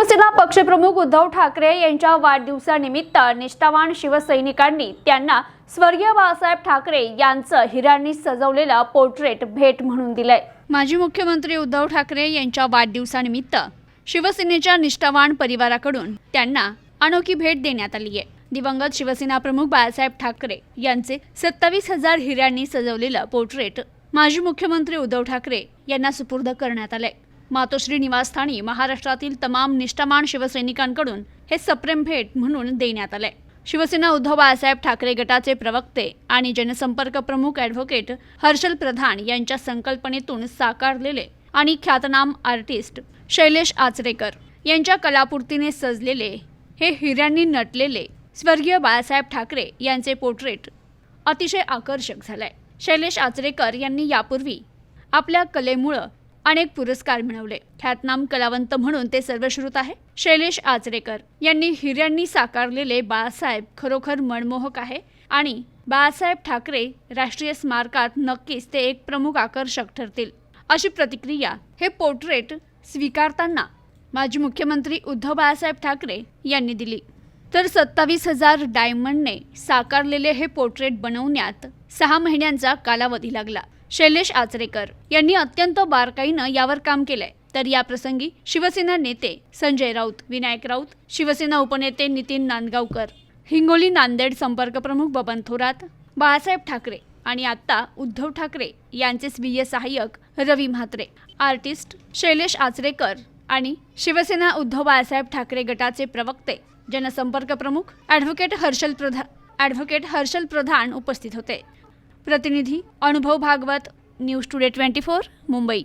शिवसेना पक्षप्रमुख उद्धव ठाकरे यांच्या वाढदिवसानिमित्त निष्ठावान शिवसैनिकांनी त्यांना स्वर्गीय बाळासाहेब ठाकरे यांचं हिरांनी सजवलेलं पोर्ट्रेट भेट म्हणून दिलंय. माजी मुख्यमंत्री उद्धव ठाकरे यांच्या वाढदिवसानिमित्त शिवसेनेच्या निष्ठावान परिवाराकडून त्यांना अनोखी भेट देण्यात आली आहे. दिवंगत शिवसेना प्रमुख बाळासाहेब ठाकरे यांचे सत्तावीस हजार हिऱ्यांनी सजवलेलं पोर्ट्रेट माजी मुख्यमंत्री उद्धव ठाकरे यांना सुपूर्द करण्यात आलंय. मातोश्री निवासस्थानी महाराष्ट्रातील तमाम निष्ठामान शिवसैनिकांकडून हे सप्रेम भेट म्हणून देण्यात आलंय. शिवसेना उद्धव बाळासाहेब ठाकरे गटाचे प्रवक्ते आणि जनसंपर्क प्रमुख ॲडव्होकेट हर्षल प्रधान यांच्या संकल्पनेतून साकारलेले आणि ख्यातनाम आर्टिस्ट शैलेश आचरेकर यांच्या कलापूर्तीने सजलेले हे हिऱ्यांनी नटलेले स्वर्गीय बाळासाहेब ठाकरे यांचे पोर्ट्रेट अतिशय आकर्षक झालंय. शैलेश आचरेकर यांनी यापूर्वी आपल्या कलेमुळं अनेक पुरस्कार मिळवले. ख्यातनाम कलावंत म्हणून ते सर्वश्रुत आहे. शैलेश आचरेकर यांनी हिऱ्यांनी साकारलेले बाळासाहेब खरोखर मनमोहक आहे आणि बाळासाहेब ठाकरे राष्ट्रीय स्मारकात नक्कीच ते एक प्रमुख आकर्षक ठरतील. अशी प्रतिक्रिया हे पोर्ट्रेट स्वीकारताना माजी मुख्यमंत्री उद्धव बाळासाहेब ठाकरे यांनी दिली. तर सत्तावीस हजार डायमंडने साकारलेले हे पोर्ट्रेट बनवण्यात सहा महिन्यांचा कालावधी लागला. शैलेश आचरेकर यांनी अत्यंत बारकाईनं यावर काम केलंय. तर या प्रसंगी शिवसेना नेते संजय राऊत विनायक राऊत शिवसेना उपनेते नितीन नांदगावकर हिंगोली नांदेड संपर्क प्रमुख बबन थोरात बाळासाहेब ठाकरे आणि आत्ता उद्धव ठाकरे यांचे स्वीय सहाय्यक रवी म्हात्रे आर्टिस्ट शैलेश आचरेकर आणि शिवसेना उद्धव बाळासाहेब ठाकरे गटाचे प्रवक्ते जनसंपर्क प्रमुख ॲडव्होकेट हर्षल प्रधान ॲडव्होकेट हर्षल प्रधान उपस्थित होते. प्रतिनिधी Anubhav Bhagwat news today twenty four Mumbai.